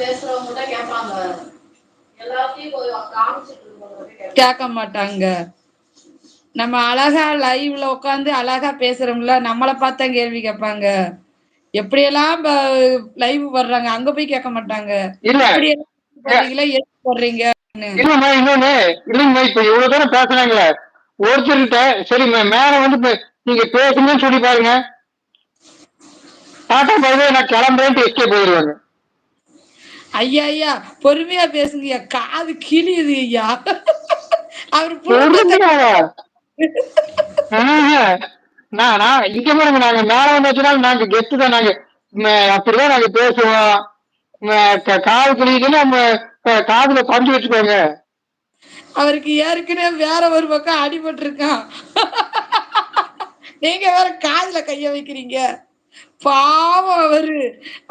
பேசுறவங்க கேட்பாங்க எல்லாத்தையும் கேட்க மாட்டாங்க. நம்ம அழகா லைவ்ல உட்காந்து அழகா பேசுறோம்ல நம்மளை பார்த்தா கேள்வி கேட்பாங்க. எப்படியெல்லாம் லைவ் வர்றாங்க அங்க போய் கேட்க மாட்டாங்க. போடுறீங்க. இன்னொன்னு இல்லைங்கம்மா இப்ப இவ்வளவு தூரம் பேசுறாங்களே ஒருத்தர்கிட்ட சரி மே- மேல வந்து நீங்க பேசுங்கன்னு சொல்லி பாருங்க. டாட்டா நான் கிளம்புறேன்ட்டு எஸ்கே போயிடுவாங்க ஐயா ஐயா பொறுமையா பேசுங்கய்யா. காது கிளியுது ஐயா. அவர். நான் இங்க பாருங்க நாங்க மேல வந்தாச்சுனாலும் நாங்க கெஸ்ட் தான் நாங்க அப்படிதான் நாங்க பேசுவோம். காது கிளிக்குன்னு நம்ம காதுல பஞ்சு வச்சுக்கோங்க. அவருக்கு ஏற்கனவே வேற ஒரு பக்கம் அடிபட்டு இருக்கான் நீங்க வேற காதுல கைய வைக்கிறீங்க. பாவம் அவரு.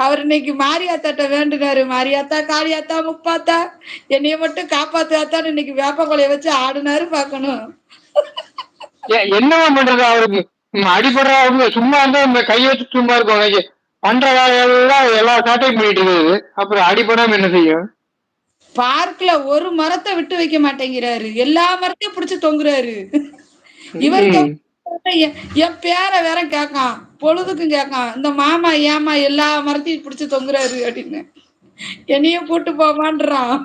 அவர் இன்னைக்கு மாரியாத்தாட்ட வேண்டுனாரு. மாரியாத்தா காளியாத்தா முப்பாத்தா. என்னைய மட்டும் காப்பாத்தாத்தான்னு இன்னைக்கு வேப்ப கொலைய வச்சு ஆடுனாரு பாக்கணும் என்னவா பண்றது அவருக்கு? அடிபடுறவங்க சும்மா இருந்தா இந்த கை வச்சு சும்மா இருக்கும் பண்ற வேலையெல்லாம் எல்லா சாட்டையும் பண்ணிட்டு இருக்குது அப்புறம் அடிபடாம என்ன செய்யும்? பார்க்ல ஒரு மரத்தை விட்டு வைக்க மாட்டேங்கிறாரு. எல்லா மரத்தையும் பிடிச்சு தொங்குறாரு. இவருக்கு. என் பேர பேரை வேற கேட்கான். பொழுதுக்கும் கேட்கான். இந்த மாமா ஏமா எல்லா மரத்தையும் பிடிச்சு தொங்குறாரு அப்படின்னு. என்னையும் கூட்டு போமான்றான்.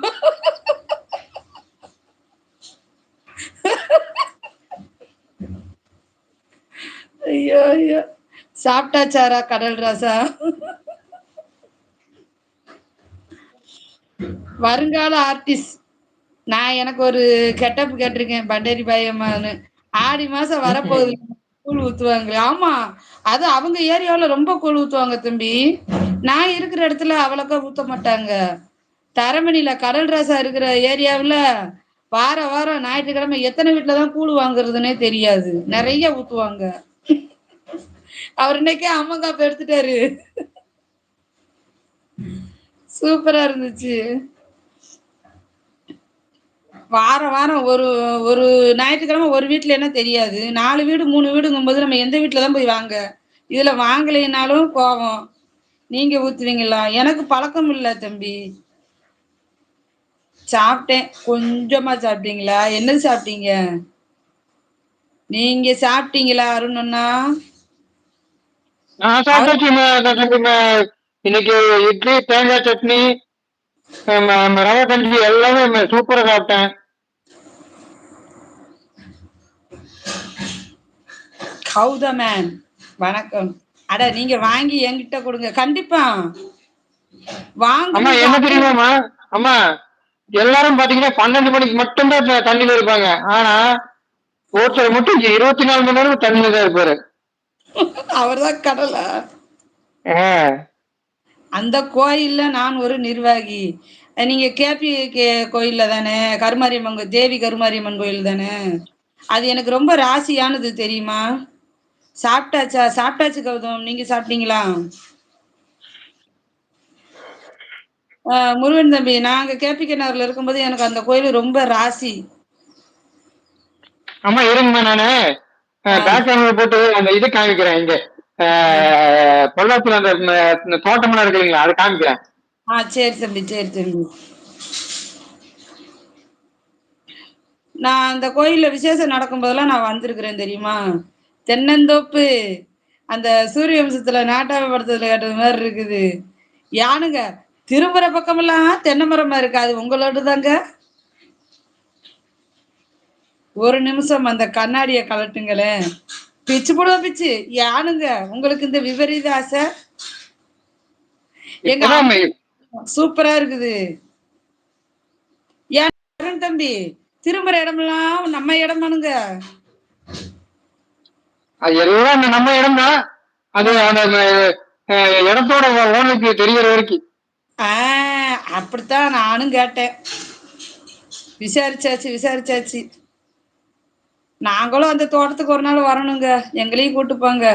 ஐயோ ஐயோ. சாப்பிட்டாச்சாரா கடல் ராசா? வருங்கால ஆர்டிஸ்ட் நான் எனக்கு ஒரு கெட்டப் கேட்டிருக்கேன் பண்டேரி பாயம்மான்னு. ஆடி மாசம் வரப்போகுது. கூழ் ஊத்துவாங்களே. ஆமா. அது அவங்க ஏரியாவுல ரொம்ப கூழ் ஊத்துவாங்க தம்பி. நான் இருக்கிற இடத்துல அவ்வளோக்கா ஊத்த மாட்டாங்க. தரமணியில கடல் ராசா இருக்கிற ஏரியாவில வார வாரம் ஞாயிற்றுக்கிழமை எத்தனை வீட்டுல தான் கூழ் வாங்குறதுன்னே தெரியாது. நிறைய ஊத்துவாங்க. அவர் இன்னைக்கே அம்மங்காப்பு எடுத்துட்டாரு. சூப்பரா இருந்துச்சு. வாரம் வாரம் ஒரு ஒரு ஞாயிற்றுக்கிழமை ஒரு வீட்டில் என்ன தெரியாது. நாலு வீடு மூணு வீடுங்கும்போது நம்ம எந்த வீட்டில் தான் போய் வாங்க? இதுல வாங்கலைனாலும் கோவம். நீங்க ஊற்றுவீங்களா எனக்கு பழக்கம் இல்ல தம்பி. சாப்பிட்டேன். கொஞ்சமா சாப்பிட்டீங்களா? என்னது சாப்பிட்டீங்க? நீங்க சாப்பிட்டீங்களா அருண் அண்ணா? நான் இன்னைக்கு இட்லி தேங்காய் சட்னி ரவை கஞ்சி எல்லாமே சூப்பரா சாப்பிட்டேன். ஹவுத மேன் வணக்கம். அட நீங்க வாங்கி என்கிட்ட கொடுங்க. கண்டிப்பா. அம்மா என்ன வாங்க தெரியுமாம்மா அம்மா? எல்லாரும் பாத்தீங்கன்னா பன்னெண்டு மணிக்கு மட்டும்தான் தண்ணியில இருப்பாங்க. ஆனா ஒருத்தர் மட்டும் இருபத்தி நாலு மணி நேரம் தண்ணியில தான் இருப்பாரு. அவர்தான் கடலை. அந்த கோயில்ல நான் ஒரு நிர்வாகி. நீங்க கேபி கே கோயில்ல தானே? கருமாரியம்மன் தேவி கருமாரியம்மன் கோயில் தானே? அது எனக்கு ரொம்ப ராசியானது தெரியுமா? சாப்பிட்டாச்சா? சாப்பிட்டாச்சு கௌதம். நீங்க சாப்பிட்டீங்களா? முருகன் தம்பி நாங்க கேபி நகர்ல இருக்கும்போது எனக்கு அந்த கோயில் ரொம்ப ராசி. அம்மா இருங்கம்மா நானு. போட்டு அந்த இது காமிக்கிறேன் இங்க. பொள்ளாச்சியில அந்த தோட்டமெல்லாம் இருக்கு இல்லைங்களா? காமிக்கிறேன். ஆ சரி தம்பி சரி தம்பி. நான் அந்த கோயில்ல விசேஷம் நடக்கும்போதெல்லாம் நான் வந்திருக்கிறேன் தெரியுமா? தென்னந்தோப்பு அந்த சூரிய வம்சத்துல நாட்டாவை படத்துல கேட்டது மாதிரி இருக்குது. யானுங்க? திரும்புற பக்கமெல்லாம் தென்னை மரமா இருக்கு. அது உங்களோட தாங்க ஒரு நிமிஷம் அந்த கண்ணாடிய கலட்டுங்களேன் பிச்சு போடுவா பிச்சு. யானுங்க? உங்களுக்கு இந்த விபரீத ஆசை? எங்க சூப்பரா இருக்குது. ஏன் தம்பி திரும்புற இடமெல்லாம் நம்ம இடமானுங்க. எல்லாம் நம்ம இடம் தான். அது அந்த இடத்தோட ஓனருக்கு தெரியற வரைக்கும். அப்படித்தான் நானும் கேட்டேன். விசாரிச்சாச்சு விசாரிச்சாச்சு. நாங்களும் அந்த தோட்டத்துக்கு ஒரு நாள் வரணுங்க. எங்களையும் கூட்டு போங்க.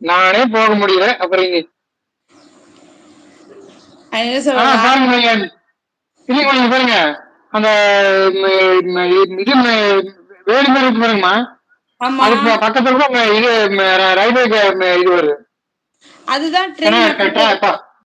நானே போக முடியல. அப்புறம் சொல்றாங்க பாருங்க அந்த இது ம, வேலி மாதிரி இருக்கு பாருங்கம்மா. அதுக்கு பக்கத்துல கூட இது ரயில்வே இது வருது. அதுதான்